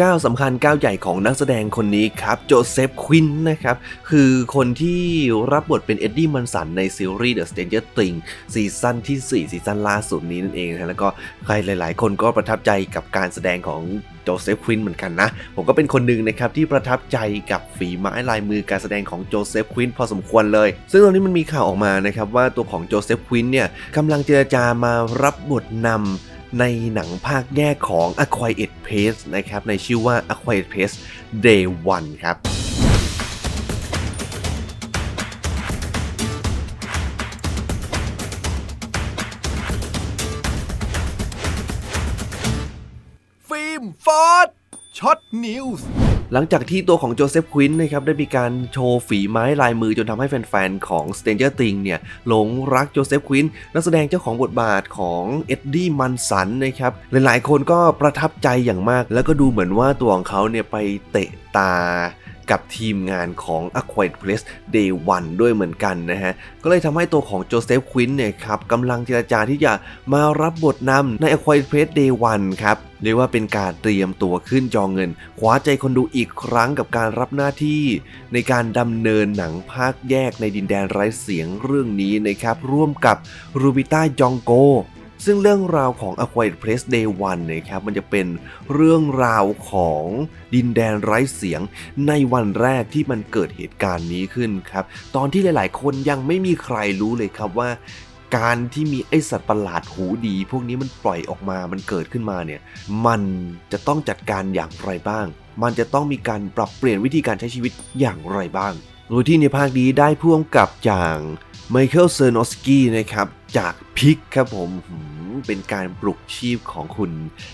ก้าวสำคัญก้าวใหญ่ของนักแสดงคนนี้ครับโจเซฟควินนะครับ คือคนที่รับบทเป็นเอ็ดดี้มันสันในซีรีส์ The Stranger Things ซีซั่นที่ 4 ซีซั่นล่าสุดนี้นั่นเองนะแล้วก็ใครหลายๆ คนก็ประทับใจกับการแสดงของโจเซฟควินเหมือนกันนะ ผมก็เป็นคนหนึ่งนะครับที่ประทับใจกับฝีไม้ลายมือการแสดงของโจเซฟควินพอสมควรเลย ซึ่งตอนนี้มันมีข่าวออกมานะครับว่าตัวของโจเซฟควินเนี่ยกำลังเจรจามารับบทนำ ในหนังภาคแยกของ A Quiet Pace นะครับในชื่อว่า A Quiet Pace Day 1 ครับฟิล์มฟอร์ดช็อตนิวส์ หลังจากที่ตัวของโจเซฟควินนะครับได้มีการโชว์ฝีไม้ลายมือจนทำให้แฟนๆ ของ Stranger Things เนี่ยหลงรักโจเซฟควินนักแสดงเจ้าของบทบาทของเอ็ดดี้มันสันนะครับหลายๆ คนก็ประทับใจอย่างมาก แล้วก็ดูเหมือนว่าตัวของเขาเนี่ยไปเตะตา กับทีมงานของ A Quiet Place Day 1 ด้วยเหมือนกันนะฮะ ก็เลยทำให้ตัวของโจเซฟควินเนี่ยครับกำลังเจรจาที่จะมารับบทนำใน A Quiet Place Day 1 ครับเรียกว่าเป็นการเตรียมตัวขึ้นจอเงินคว้าใจคนดูอีกครั้งกับการรับหน้าที่ ในการดำเนินหนังภาคแยกในดินแดนไร้เสียงเรื่องนี้นะครับร่วมกับรูบิต้ายองโก ซึ่งเรื่องราวของ A Quiet Place Day 1นะครับมันจะเป็นเรื่องราวของดินแดนไร้เสียงในวันแรกที่มันเกิดเหตุการณ์นี้ขึ้นครับตอนที่หลาย ๆ คนยังไม่มีใครรู้เลยครับว่าการที่มีไอสัตว์ประหลาดหูดี พวกนี้มันปล่อยออกมา มันเกิดขึ้นมาเนี่ย มันจะต้องจัดการอย่างไรบ้าง มันจะต้องมีการปรับเปลี่ยนวิธีการใช้ชีวิตอย่างไรบ้าง โดยที่ในภาคนี้ได้พ่วงกับอย่างไมเคิลเซอร์นอสกี้นะครับ จากพิกครับผม เป็นการปลุกชีพของคุณ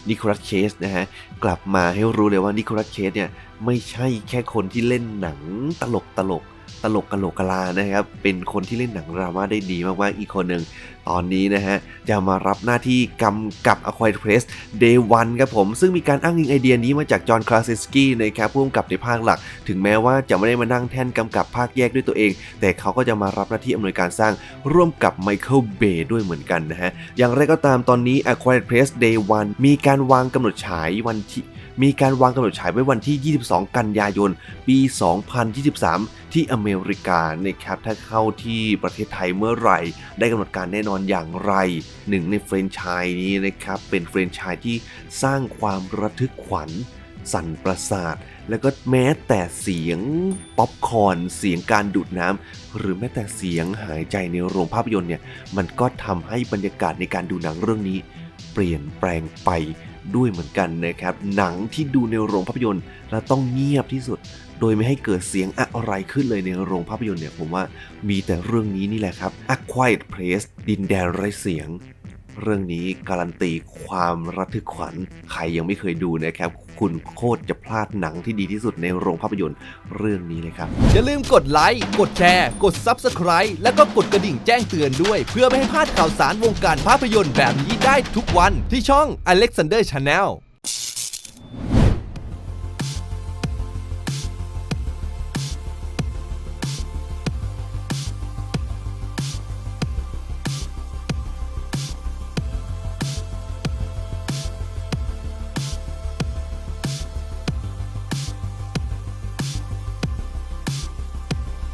นิโคลัสเคสนะฮะกลับมาให้รู้เลยว่านิโคลัสเคสเนี่ยไม่ใช่แค่คนที่เล่นหนังตลกตลก ตลกกะโหลกกะลานะครับ เป็นคนที่เล่นหนังดราม่าได้ดีมากๆ อีกคนหนึ่ง ตอนนี้นะฮะ จะมารับหน้าที่กำกับ A Quiet Place Day 1ครับผม ซึ่งมีการอ้างอิงไอเดียนี้มาจากจอห์นคลาส s สกี้นะครับผู้กำกับในภาคหลัก ถึงแม้ว่าจะไม่ได้มานั่งแท่นกำกับภาคแยกด้วยตัวเอง แต่เขาก็จะมารับหน้าที่อำนวยการสร้างร่วมกับไมเคิลเบย์ด้วยเหมือนกันนะฮะ อย่างไรก็ตามตอนนี้ A Quiet Place Day 1มีการวางกำหนดฉายวันที่ มีการวางกำหนดฉายไว้วันที่ 22 กันยายน ปี 2023 ที่อเมริกานะครับถ้าเข้าที่ประเทศไทยเมื่อไหร่ ได้กำหนดการแน่นอนอย่างไร หนึ่งในแฟรนไชส์นี้นะครับเป็นแฟรนไชส์ที่สร้างความระทึกขวัญสั่นประสาท แล้วก็แม้แต่เสียงป๊อปคอร์นเสียงการดูดน้ำหรือแม้แต่เสียงหายใจในโรงภาพยนตร์เนี่ยมันก็ทำให้บรรยากาศในการดูหนังเรื่องนี้ เปลี่ยนแปลงไป ด้วยเหมือนกันนะครับ หนังที่ดูในโรงภาพยนตร์ และต้องเงียบที่สุด โดยไม่ให้เกิดเสียงอะไรขึ้นเลยในโรงภาพยนตร์เนี่ยผมว่ามีแต่เรื่องนี้นี่แหละครับ A Quiet Place ดินแดนไร้เสียง เรื่องนี้การันตีความระทึกขวัญ ใครยังไม่เคยดูนะครับ คุณโคตรจะพลาดหนังที่ดีที่สุดในโรงภาพยนตร์เรื่องนี้เลยครับ อย่าลืมกดไลค์ กดแชร์ กด Subscribe แล้วก็กดกระดิ่งแจ้งเตือนด้วย เพื่อไม่ให้พลาดข่าวสารวงการภาพยนตร์แบบนี้ได้ทุกวันที่ช่อง Alexander Channel